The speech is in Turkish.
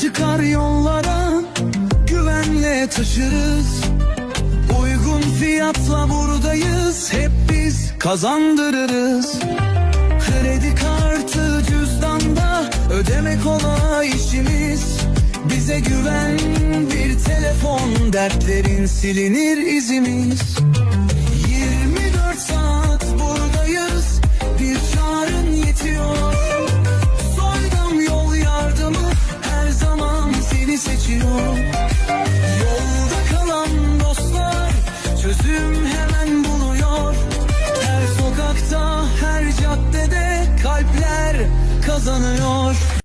Çıkar yollara güvenle taşırız. Uygun fiyatla buradayız hep biz kazandırırız. Kredi kartı cüzdanda ödeme kolay işimiz. Bize güven bir telefon dertlerin silinir izimiz. geçiyor Yolda kalan dostlar çözüm hemen buluyor. Her sokakta her caddede kalpler kazanıyor.